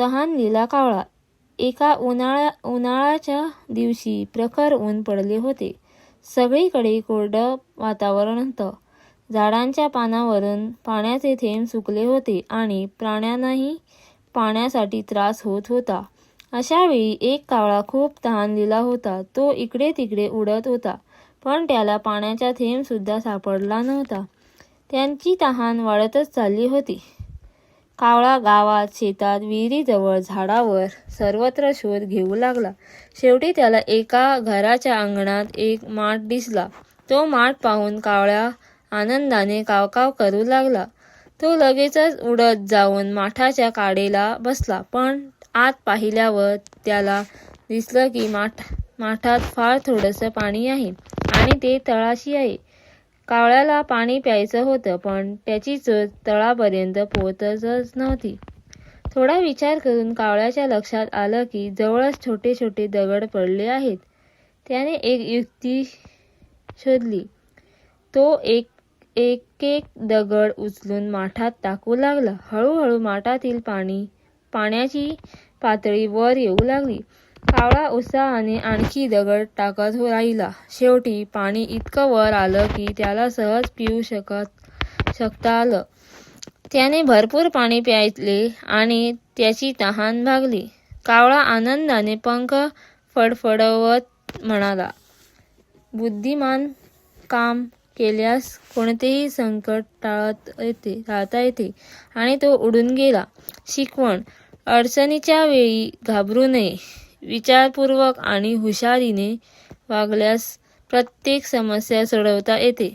तहान लिला कावळा. एका उन्हाळ्या उन्हाळ्याच्या दिवशी प्रखर ऊन पडले होते. सगळीकडे कोरडं वातावरण होतं. झाडांच्या पानावरून पाण्याचे थेंब सुकले होते आणि प्राण्यांनाही पाण्यासाठी त्रास होत होता. अशा वेळी एक कावळा खूप तहानलेला होता. तो इकडे तिकडे उडत होता पण त्याला पाण्याचा थेंब सुद्धा सापडला नव्हता. त्यांची तहान वाढतच चालली होती. कावळा गावात शेतात विहिरीजवळ झाडावर सर्वत्र शोध घेऊ लागला. शेवटी त्याला एका घराच्या अंगणात एक माठ दिसला. तो माठ पाहून कावळ्या आनंदाने कावकाव करू लागला. तो लगेचच उडत जाऊन माठाच्या काडेला बसला. पण आत पाहिल्यावर त्याला दिसलं की माठ माठात फार थोडंसं पाणी आहे आणि ते तळाशी आहे. कावळ्याला पाणी प्यायचं होतं पण त्याची चोच तळापर्यंत पोहोचतच नव्हती. थोडा विचार करून कावळ्याच्या लक्षात आलं की जवळच छोटे छोटे दगड पडले आहेत. त्याने एक युक्ती शोधली. तो एक एक एक दगड उचलून माठात टाकू लागला. हळूहळू माठातील पाणी पाण्याची पातळी वर येऊ लागली. कावळा उत्साहाने आणखी दगड टाकत हो- राहिला. शेवटी पाणी इतकं वर आलं की त्याला सहज पिऊ शकत शकता आलं. त्याने भरपूर पाणी प्यायले आणि त्याची तहान भागली. कावळा आनंदाने पंख फडफडवत म्हणाला बुद्धिमान काम केल्यास कोणतेही संकट टाळत येते टाळता येते आणि तो उडून गेला. शिकवण अडचणीच्या वेळी घाबरू नये. विचारपूर्वक आणि हुशारीने वागल्यास प्रत्येक समस्या सोडवता येते.